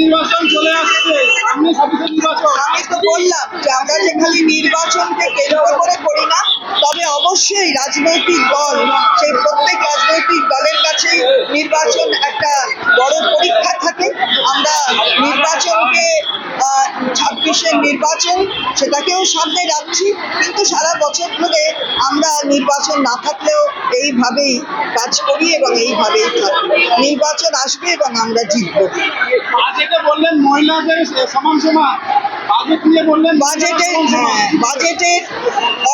নির্বাচন চলে আসছে। সামনে ছাব্বিশের নির্বাচন। আমি তো বললাম যে আমরা যে খালি নির্বাচনকে কেন্দ্র করে করি না, তবে অবশ্যই রাজনৈতিক দল, সেই প্রত্যেক রাজনৈতিক দলের কাছেই নির্বাচন একটা বড় পরীক্ষা থাকে। আমরা নির্বাচনকে ছাব্বিশের নির্বাচন, সেটাকেও সামনে রাখছি। কিন্তু সারা বছর ধরে আমরা নির্বাচন না থাকলেও এইভাবেই কাজ করি এবং এইভাবেই থাকি। নির্বাচন আসবে এবং আমরা জিতবো। বললেন মহিলাদের সমান সমান বাজেটের হ্যাঁ। বাজেটের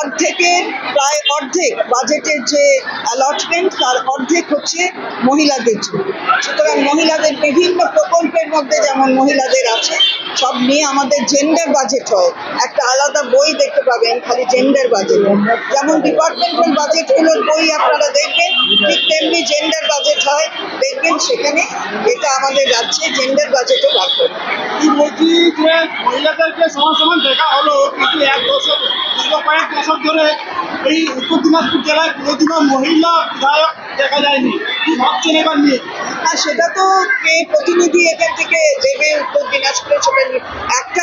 অর্ধেকের প্রায় অর্ধেক বাজেটের যে অ্যালটমেন্ট তার অর্ধেক হচ্ছে মহিলাদের জন্য। সুতরাং মহিলাদের বিভিন্ন প্রকল্পের মধ্যে যেমন মহিলাদের আছে সব নিয়ে আমাদের জেন্ডার বাজেট হয়। একটা আলাদা বই দেখতে পাবেন খালি জেন্ডার বাজেট যেমন ডিপার্টমেন্টাল বাজেটগুলোর বই আপনারা দেখবেন ঠিক তেমনি জেন্ডার বাজেট হয় দেখবেন সেখানে এটা আমাদের রাজ্যে জেন্ডার বাজেটও বার করে। বলছি যে মহিলাদেরকে সমান সমান দেখা হলো। কিন্তু এক দশক দীর্ঘ কয়েক দশক ধরে এই উত্তর দিনাজপুর জেলায় কোনোদিনও মহিলা বিধায়ক দেখা যায়নি। কি ভাবছেন এবার নিয়ে? আর সেটা তো প্রতিনিধি এখান থেকে দেবে উত্তর দিনাজপুরে সেটা একটা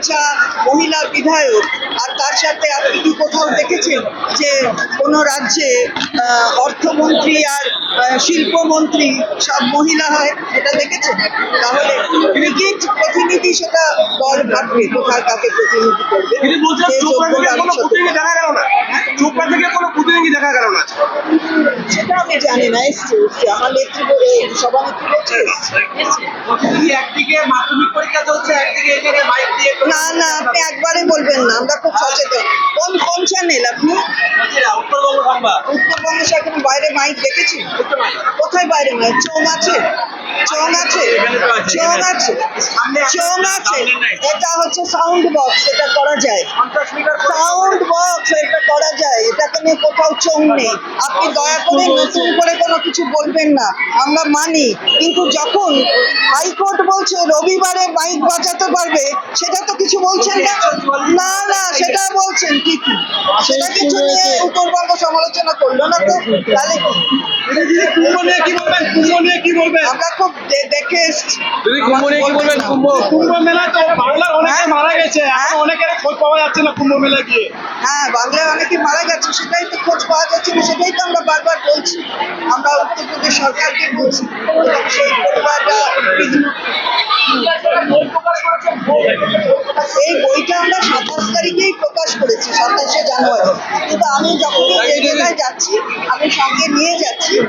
আর মহিলা বিধায়ক আর তার সাথে আপনি কি কোথাও দেখেছেন যে কোন রাজ্যে অর্থমন্ত্রী আর শিল্পমন্ত্রী সব মহিলা হয়? এটা দেখেছেন? তাহলে ক্রিকেট প্রতিনিধি সেটা দল ভাববে কোথায় কাকে প্রতিনিধি করবে? একদিকে মাধ্যমিক পরীক্ষা চলছে একদিকে এখানে মাইক দিয়ে না না আপনি একবারে বলবেন না আমরা খুব সচেতন। কোন কোন চ্যানেল আপনি? উত্তরবঙ্গ সেখানে বাইরে মাইক দেখেছেন কোথায় বাইরে মাইক চোং আছে? চোং আছে? চোং আছে? চোং আছে। এটা হচ্ছে সাউন্ড বক্স এটা করা যায়। সাউন্ড নিয়ে কোথাও চোখ নেই। আপনি দয়া করে নতুন করে কোনো কিছু বলবেন না। আমরা মানি কিন্তু যখন হাইকোর্ট বলছে রবিবারে বাইক বাঁচাতে পারবে সেটা তো কিছু বলছেন না? না না সেটা বলছেন ঠিকই। সেটা কিছু নিয়ে উত্তরবঙ্গ সমালোচনা করল না তো? তাহলে কি? কুম্ভ নিয়ে কি বলবেন? কুম্ভ নিয়ে কি বলবেন আমরা খুব দেখে এসছি। দিদি কুম্ভ নিয়ে কি বলবেন? কুম্ভ। কুম্ভ মেলা তো বাংলার অনেকে মারা গেছে। এখন অনেকের খোঁজ পাওয়া যাচ্ছে না কুম্ভ মেলা গিয়ে। হ্যাঁ বাংলায় অনেকে মারা গেছে সেটাই তো খোঁজ পাওয়া যাচ্ছে না সেটাই তো আমরা বারবার বলছি। আমরা উত্তরপ্রদেশ সরকারকে বলছি। এবং সেই পরিবারটা এই বইটা আমরা সাতাশ তারিখেই প্রকাশ করেছি সাতাশে জানুয়ারি। কিন্তু আমি যখন জায়গায় যাচ্ছি আমি সঙ্গে নিয়ে যাচ্ছি।